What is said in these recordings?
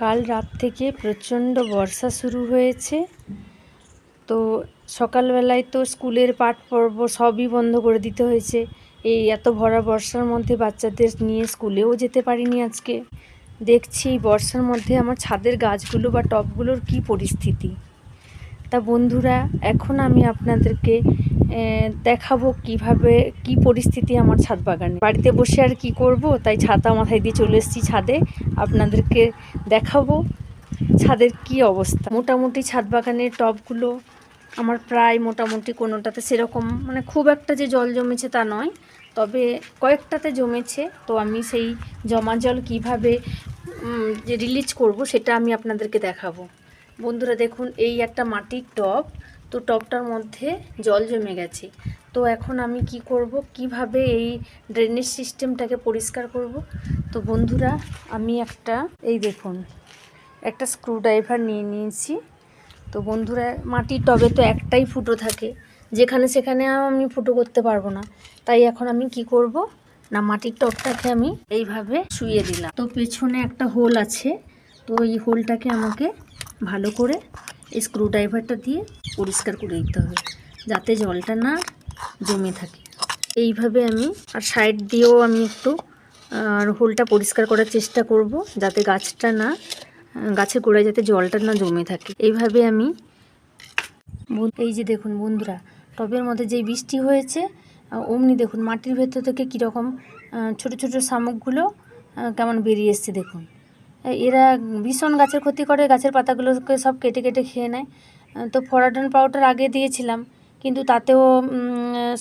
কাল রাত থেকে প্রচণ্ড বর্ষা শুরু হয়েছে। তো সকালবেলায় তো স্কুলের পাঠ পর্ব সবই বন্ধ করে দিতে হয়েছে। এই এত ভরা বর্ষার মধ্যে বাচ্চাদের নিয়ে স্কুলেও যেতে পারিনি আজকে। দেখছি এই বর্ষার মধ্যে আমার ছাদের গাছগুলো বা টবগুলোর কি পরিস্থিতি। তা বন্ধুরা, এখন আমি আপনাদেরকে দেখাবো কীভাবে, কি পরিস্থিতি আমার ছাদ বাগানে। বাড়িতে বসে আর কি করব? তাই ছাতা মাথায় দিয়ে চলে এসেছি ছাদে। আপনাদেরকে দেখাবো ছাদের কি অবস্থা। মোটামুটি ছাদ বাগানের টবগুলো আমার প্রায় মোটামুটি কোনোটাতে সেরকম মানে খুব একটা যে জল জমেছে তা নয়, তবে কয়েকটাতে জমেছে। তো আমি সেই জমা জল কীভাবে রিলিজ করব সেটা আমি আপনাদেরকে দেখাবো। বন্ধুরা দেখুন, এই একটা মাটির টব। তো টবটার মধ্যে জল জমে গেছে। তো এখন আমি কি করব, কীভাবে এই ড্রেনেজ সিস্টেমটাকে পরিষ্কার করব? তো বন্ধুরা, আমি একটা, এই দেখুন, একটা স্ক্রুড্রাইভার নিয়ে নিয়েছি। তো বন্ধুরা, মাটির টবে তো একটাই ফুটো থাকে। যেখানে সেখানে আমি ফুটো করতে পারব না। তাই এখন আমি কি করব, না, মাটির টবটাকে আমি এইভাবে শুয়ে দিলাম। তো পেছনে একটা হোল আছে। তো এই হোলটাকে আমাকে ভালো করে এই স্ক্রুড্রাইভারটা দিয়ে পরিষ্কার করে দিতে হবে, যাতে জলটা না জমে থাকে। এইভাবে আমি আর সাইড দিয়েও আমি একটু, আর হোলটা পরিষ্কার করার চেষ্টা করব, যাতে গাছটা না গাছের গোড়ায় যাতে জলটা না জমে থাকে। এইভাবে আমি এই যে দেখুন বন্ধুরা, টবের মধ্যে যেই বৃষ্টি হয়েছে অমনি দেখুন মাটির ভেতর থেকে কীরকম ছোট ছোট শামুকগুলো কেমন বেরিয়ে এসছে দেখুন। এরা ভীষণ গাছের ক্ষতি করে, গাছের পাতাগুলোকে সব কেটে কেটে খেয়ে নেয়। তো ফরাডন পাউডার আগে দিয়েছিলাম, কিন্তু তাতেও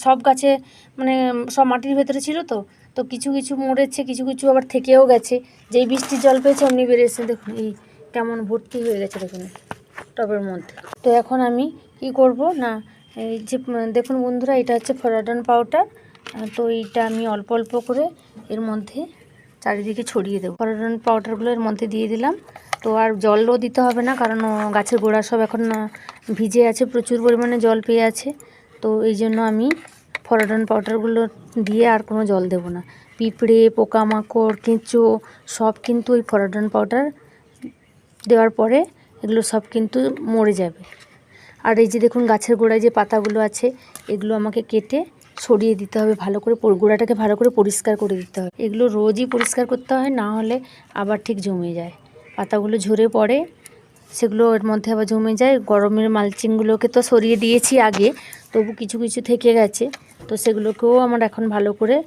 সব গাছে মানে সব মাটির ভেতরে ছিল তো তো কিছু কিছু মরেছে, কিছু কিছু আবার থেকেও গেছে। যেই বৃষ্টির জল পেয়েছে, অমনি বেরিয়েছে দেখুন, এই কেমন ভর্তি হয়ে গেছে দেখুন, টবের মধ্যে। তো এখন আমি কি করব? না, এই যে, দেখুন বন্ধুরা, এটা হচ্ছে ফরাডন পাউডার। তো এইটা আমি অল্প অল্প করে এর মধ্যে চারিদিকে ছড়িয়ে দেবো। ফরাডন পাউডারগুলো এর মধ্যে দিয়ে দিলাম। তো আর জলও দিতে হবে না, কারণ গাছের গোড়া সব এখন ভিজে আছে, প্রচুর পরিমাণে জল পেয়ে আছে। তো এই জন্য আমি ফরাডন পাউডারগুলো দিয়ে আর কোনো জল দেব না। পিঁপড়ে, পোকামাকড়, কেঁচো সব কিন্তু ওই ফরাডন পাউডার দেওয়ার পরে এগুলো সব কিন্তু মরে যাবে। আর এই যে দেখুন, গাছের গোড়ায় যে পাতাগুলো আছে, এগুলো আমাকে কেটে সরিয়ে দিতে হবে, ভালো করে গোড়াটাকে ভালো করে পরিষ্কার করে দিতে হবে। এগুলো রোজই পরিষ্কার করতে হয়, না হলে আবার ঠিক জমে যায়। পাতাগুলো ঝরে পড়ে, সেগুলো এর মধ্যে আবার জমে যায়। গরমের মালচিংগুলোকে তো সরিয়ে দিয়েছি আগে, তবু কিছু কিছু থেকে গেছে। তো সেগুলোকেও আমার এখন ভালো করে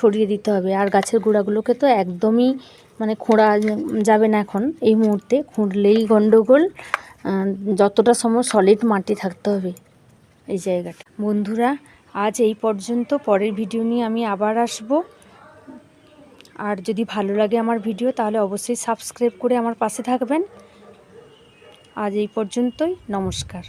সরিয়ে দিতে হবে। আর গাছের গোড়াগুলোকে তো একদমই মানে খোঁড়া যাবে না এখন, এই মুহূর্তে। খুঁড়লেই গন্ডগোল যতটা সময় সলিড মাটি থাকতে হবে এই জায়গাটা। বন্ধুরা আজ এই পর্যন্ত, পরের ভিডিও নিয়ে আমি আবার আসব। আর যদি ভালো লাগে আমার ভিডিও তাহলে অবশ্যই সাবস্ক্রাইব করে আমার পাশে থাকবেন। আজ এই পর্যন্তই, নমস্কার।